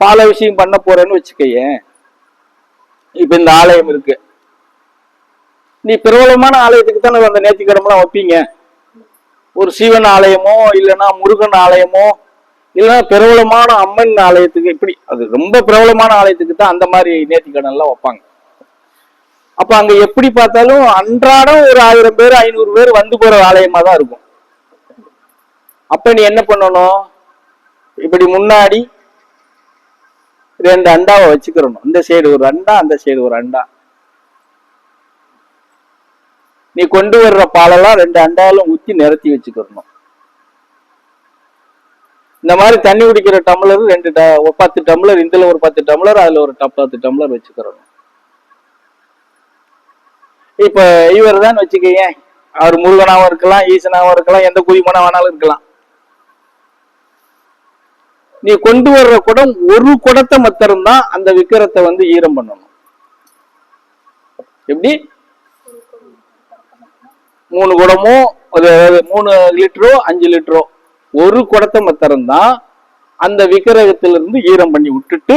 பாலாபிஷேகம் பண்ண போறேன்னு வச்சுக்கையேன் இப்ப இந்த ஆலயம் இருக்கு. நீ பிரபலமான ஆலயத்துக்கு தானே அந்த நேர்த்திக்கடமெல்லாம் வைப்பீங்க. ஒரு சிவன் ஆலயமோ இல்லைன்னா முருகன் ஆலயமோ இல்லைன்னா பிரபலமான அம்மன் ஆலயத்துக்கு இப்படி அது ரொம்ப பிரபலமான ஆலயத்துக்கு தான் அந்த மாதிரி நேர்த்திக்கடன்லாம் வைப்பாங்க. அப்ப அங்க எப்படி பார்த்தாலும் அன்றாடம் ஒரு ஆயிரம் பேர் ஐநூறு பேர் வந்து போற ஆலயமா தான் இருக்கும். அப்ப நீ என்ன பண்ணணும்? இப்படி முன்னாடி ரெண்டு அண்டாவை வச்சுக்கிறணும். இந்த சைடு ஒரு அண்டா அந்த சைடு ஒரு அண்டா. நீ கொண்டு வர்ற பாலெல்லாம் ரெண்டு அண்டாலும் ஊத்தி நிரத்தி வச்சுக்கிறணும். இந்த மாதிரி தண்ணி குடிக்கிற டம்ளர் ரெண்டு ட- ஒரு பத்து டம்ளர் இதுல ஒரு பத்து டம்ளர் அதுல ஒரு பத்து டம்ளர் வச்சுக்கிறணும். இப்ப இவர் தான் வச்சுக்கங்க அவர் முருகனாவும் இருக்கலாம் ஈசனாவும் இருக்கலாம் எந்த குதிமனா வேணாலும் இருக்கலாம். நீ கொண்டு வர்ற குடம் ஒரு குடத்தை மாத்திரம் தான் அந்த விக்கிரத்தை வந்து ஈரம் பண்ணணும். எப்படி? மூணு குடமோ ஒரு மூணு லிட்டரோ அஞ்சு லிட்டரோ ஒரு குடத்தை மாத்திரம் தான் அந்த விக்கிரகத்திலிருந்து ஈரம் பண்ணி விட்டுட்டு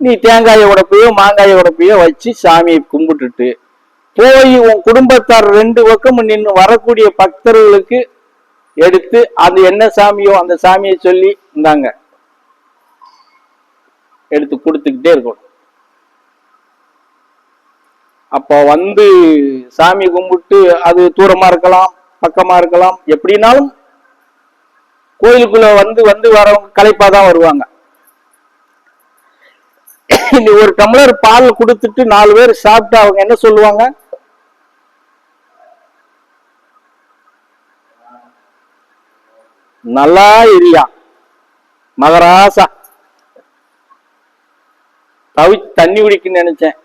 நீ தேங்காயை உடப்பையோ மாங்காயை உடப்பையோ வச்சு சாமியை கும்பிட்டுட்டு போய் உன் குடும்பத்தார் ரெண்டு பக்கமும் நின்று வரக்கூடிய பக்தர்களுக்கு எடுத்து அது என்ன சாமியோ அந்த சாமியை சொல்லி இருந்தாங்க எடுத்து கொடுத்துக்கிட்டே இருக்கணும். அப்போ வந்து சாமி கும்பிட்டு அது தூரமா இருக்கலாம் பக்கமா இருக்கலாம் எப்படினாலும் கோயிலுக்குள்ள வந்து வந்து வரவங்க களைப்பா தான் வருவாங்க. நீ ஒரு டம்ளர் பால் கொடுத்துட்டு நாலு பேர் சாப்பிட்டு அவங்க என்ன சொல்லுவாங்க? நல்லா இரியா மகராசா. தவி தண்ணி குடிக்கணும்னு நினைச்சேன்.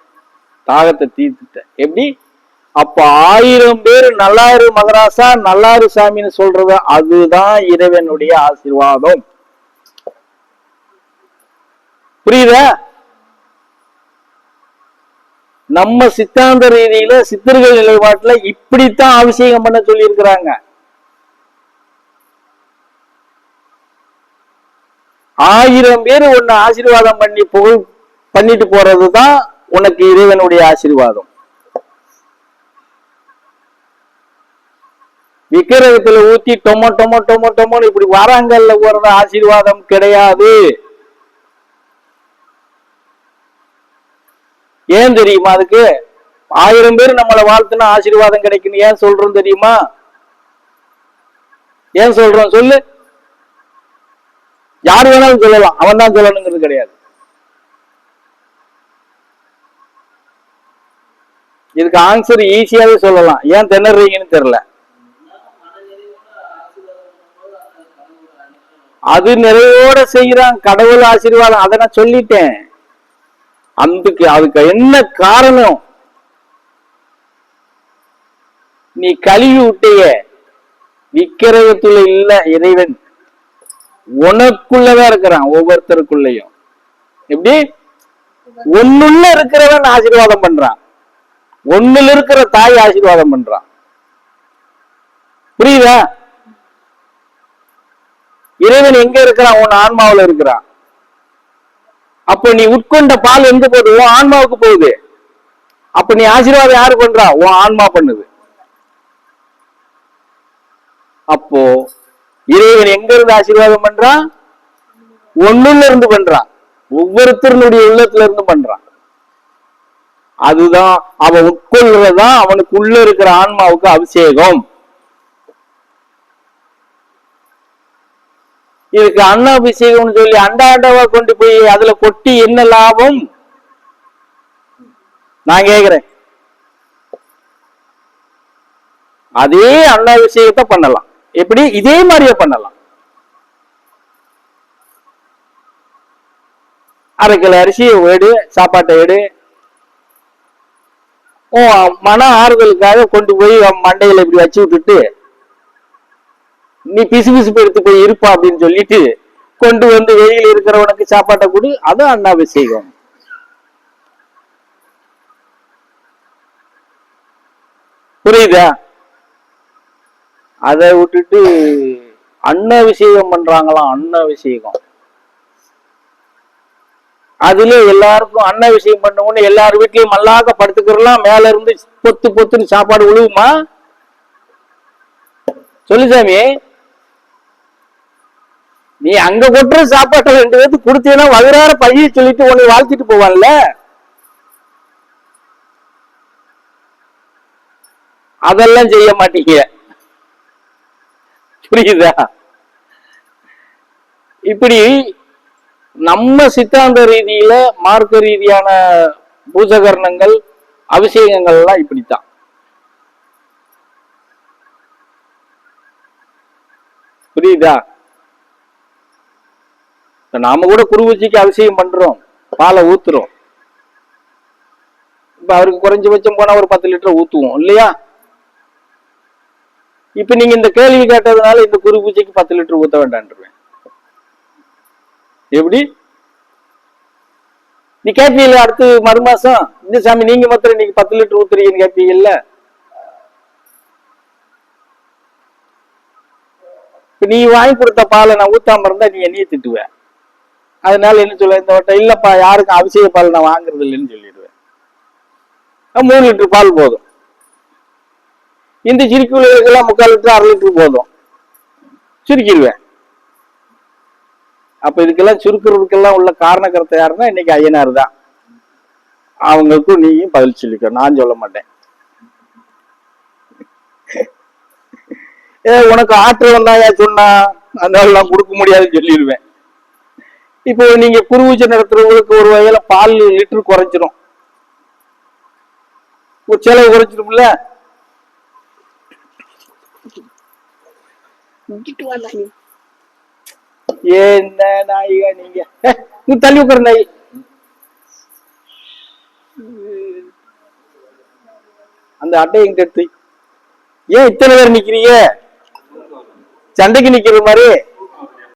தாகத்தை தீர்த்துட்டேன். எப்படி? அப்ப ஆயிரம் பேர் நல்லாரு மகராசா நல்லாரு சாமின்னு சொல்றது அதுதான் இறைவனுடைய ஆசீர்வாதம். புரியுதா? நம்ம சித்தாந்த ரீதியில சித்தர்கள் நிலைப்பாட்டுல இப்படித்தான் அபிஷேகம் பண்ண சொல்லி இருக்கிறாங்க ஆயிரம் பேர் ஒன்னு ஆசீர்வாதம் பண்ணி புகழ் பண்ணிட்டு போறதுதான் உனக்கு இறைவனுடைய ஆசீர்வாதம். விக்கிரகத்துல ஊத்தி டொமோ டொமோ டொமோ டொமோன்னு இப்படி வாராங்கல்ல போறது ஆசீர்வாதம் கிடையாது. ஏன் தெரியுமா அதுக்கு? ஆயிரம் பேர் நம்மளை வாழ்த்துனா ஆசீர்வாதம் கிடைக்குன்னு ஏன் சொல்றோம் தெரியுமா? ஏன் சொல்றோம்? சொல்லு. யார் வேணாலும் சொல்லலாம். அவன் தான் சொல்லணுங்கிறது கிடையாது. இதுக்கு ஆன்சர் ஈஸியாவே சொல்லலாம். ஏன் திணறீங்கன்னு தெரியல. அது நிறைவோட செய்யறான் கடவுள் ஆசீர்வாதம். அதை நான் சொல்லிட்டேன். அதுக்கு அதுக்கு என்ன காரணம்? நீ கழுவி விட்டைய. விக்கிரகத்துல இல்ல இறைவன். உனக்குள்ளதான் இருக்கிறான் ஒவ்வொருத்தருக்குள்ளயும். எப்படி? ஒண்ணுள்ள இருக்கிறவன் ஆசீர்வாதம் பண்றான். ஒண்ணுல இருக்கிற தாய் ஆசீர்வாதம் பண்றான். புரியுதா? இறைவன் எங்க இருக்கிறான்? உன் ஆன்மாவுல இருக்கிறான். அப்ப நீ உட்கொண்ட பால் எங்க போகுது? உன் ஆன்மாவுக்கு போகுது. அப்ப நீ ஆசீர்வாதம் யாரு பண்றா? உன் ஆன்மா பண்ணுது. அப்போ இறைவன் எங்க இருந்து ஆசீர்வாதம் பண்றான்? ஒண்ணுல இருந்து பண்றான். ஒவ்வொருத்தருடைய உள்ளத்துல இருந்து பண்றான். அதுதான் அவன் உட்கொள்றதுதான் அவனுக்கு உள்ள இருக்கிற ஆன்மாவுக்கு அபிஷேகம். இதுக்கு அன்னாபிஷேகம்னு சொல்லி அண்டாண்டவா கொண்டு போய் அதுல கொட்டி என்ன லாபம்? நான் கேக்குறேன். அதே அன்னாபிஷேகத்தை பண்ணலாம். எப்படி? இதே மாதிரியே பண்ணலாம். அரை கிலோ வீடு எடு சாப்பாட்டை எடு மன ஆறுதலுக்காக கொண்டு போய் மண்டையில இப்படி வச்சு விட்டுட்டு நீ பிசு பிசுப்பு எடுத்து போய் இருப்பா அப்படின்னு சொல்லிட்டு கொண்டு வந்து வெளியில் இருக்கிறவனுக்கு சாப்பாட்டை கொடு அது செய்வோம் புரியுதா? அதை விட்டுட்டு அன்னாபிஷேகம் பண்றாங்களாம் அன்னாபிஷேகம் அதுல எல்லாருக்கும் அன்ன விஷயம் பண்ண எல்லார் வீட்லயும் மல்லாக்க படுத்துக்கிறலாம் மேல இருந்து பொத்து பொத்துன்னு சாப்பாடு விழுவுமா சொல்லு சாமி. நீ அங்க கொட்டுற சாப்பாட்டை ரெண்டு பேருக்கு கொடுத்தீங்கன்னா வகுறார பைய சொல்லிட்டு உன்னை வாழ்த்திட்டு போவான்ல? அதெல்லாம் செய்ய மாட்டீங்க. புரியுதா? இப்படி நம்ம சித்தாந்த ரீதியில மார்க்க ரீதியான பூஜகரணங்கள் அபிஷேகங்கள் எல்லாம் இப்படித்தான். புரியுதா? இப்ப நாம கூட குருவச்சிக்கு அபிஷேகம் பண்றோம் பாலை ஊத்துறோம். இப்ப அவருக்கு குறைஞ்சபட்சம் போனா ஒரு பத்து லிட்டர் ஊத்துவோம் இல்லையா? இப்ப நீங்க இந்த கேள்வி கேட்டதுனால இந்த குரு பூஜைக்கு பத்து லிட்டர் ஊத்த வேண்டாம் எப்படி? நீ கேட்பீங்களா அடுத்து மறுமாசம்? இந்த சாமி நீங்க மாத்திரம் இன்னைக்கு பத்து லிட்டர் ஊத்துறீங்கன்னு கேட்பீங்கல்ல? நீ வாங்கி கொடுத்த பாலை நான் ஊத்தாம இருந்தா நீ என்னைய திட்டுவ. அதனால என்ன சொல்ல இந்த வட்டம் இல்லப்பா யாருக்கும் அபிஷேக பால் நான் வாங்குறது இல்லைன்னு சொல்லிடுவேன். மூணு லிட்டர் பால் போதும். இந்த சிரிக்குள்ளதுக்கெல்லாம் முக்கால் லிட்டர் அரை லிட்டர் போதும். சிரிக்கிடுவேன். அப்ப இதுக்கெல்லாம் சுருக்கிறதுக்கெல்லாம் உள்ள காரணக்கருத்தை யாருன்னா இன்னைக்கு ஐயனார் தான். அவங்களுக்கும் நீயும் பதில் சொல்லிக்க. நான் சொல்ல மாட்டேன். ஏ உனக்கு ஆற்றல் வந்தாயா சொன்னா அதனால நான் கொடுக்க முடியாதுன்னு சொல்லிடுவேன். இப்போ நீங்க குருவூச்சை நடத்துறவங்களுக்கு ஒரு வகையில பால் லிட்டர் குறைஞ்சிரும். ஒரு செலவு குறைஞ்சிரும்ல? என்ன நாயிகா நீங்க? நீ தள்ளி உட்கார நாய். அந்த அட்டை எங்க எடுத்து ஏன் இத்தனை பேர் நிக்கிறீங்க? சண்டைக்கு நிக்கிற மாதிரி.